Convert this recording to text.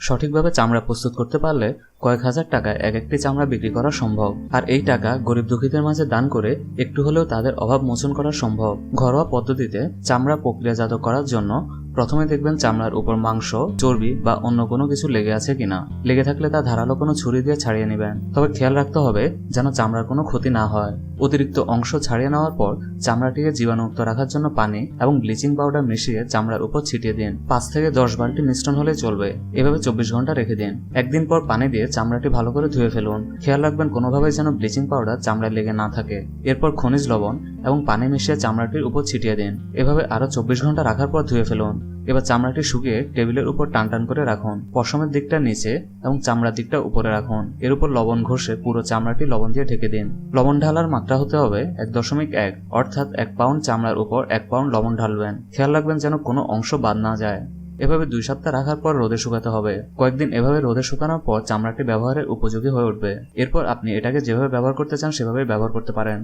সঠিকভাবে চামড়া প্রস্তুত করতে পারলে কয়েক হাজার টাকায় এক একটি চামড়া বিক্রি করা সম্ভব। আর এই টাকা গরিব দুঃখীদের মাঝে দান করে একটু হলেও তাদের অভাব মোচন করা সম্ভব। ঘরোয়া পদ্ধতিতে চামড়া প্রক্রিয়াজাত করার জন্য প্রথমে দেখবেন চামড়ার উপর মাংস, চর্বি বা অন্য কোনো কিছু লেগে আছে কিনা। লেগে থাকলে তা ধারালো কোনো ছুরি দিয়ে ছাড়িয়ে নেবেন। তবে খেয়াল রাখতে হবে যেন চামড়ার কোনো ক্ষতি না হয়। অতিরিক্ত অংশ ছাড়িয়ে নেওয়ার পর চামড়াটিকে জীবাণুমুক্ত রাখার জন্য পানি এবং ব্লিচিং পাউডার মিশিয়ে চামড়ার উপর ছিটিয়ে দিন। পাঁচ থেকে দশ বালতি মিশ্রণ হলে চলবে। এভাবে চব্বিশ ঘণ্টা রেখে দিন। একদিন পর পানি দিয়ে চামড়াটি ভালো করে ধুয়ে ফেলুন। খেয়াল রাখবেন কোনোভাবে যেন ব্লিচিং পাউডার চামড়ায় লেগে না থাকে। এরপর খনিজ লবণ এবং পানি মিশিয়ে চামড়াটির উপর ছিটিয়ে দিন। এভাবে আরও চব্বিশ ঘণ্টা রাখার পর ধুয়ে ফেলুন। এবার চামড়াটি শুকিয়ে টেবিলের উপর টান টান করে রাখুন। পশমের দিকটা নিচে এবং চামড়ার দিকটা উপরে রাখুন। এর উপর লবণ ঘষে পুরো চামড়াটি লবণ দিয়ে ঢেকে দিন। লবণ ঢালার মাত্রা হতে হবে এক দশমিক এক, অর্থাৎ এক পাউন্ড চামড়ার উপর এক পাউন্ড লবণ ঢালবেন। খেয়াল রাখবেন যেন কোনো অংশ বাদ না যায়। এভাবে দুই সপ্তাহ রাখার পর রোদে শুকাতে হবে। কয়েকদিন এভাবে রোদে শুকানোর পর চামড়াটি ব্যবহারের উপযোগী হয়ে উঠবে। এরপর আপনি এটাকে যেভাবে ব্যবহার করতে চান সেভাবে ব্যবহার করতে পারেন।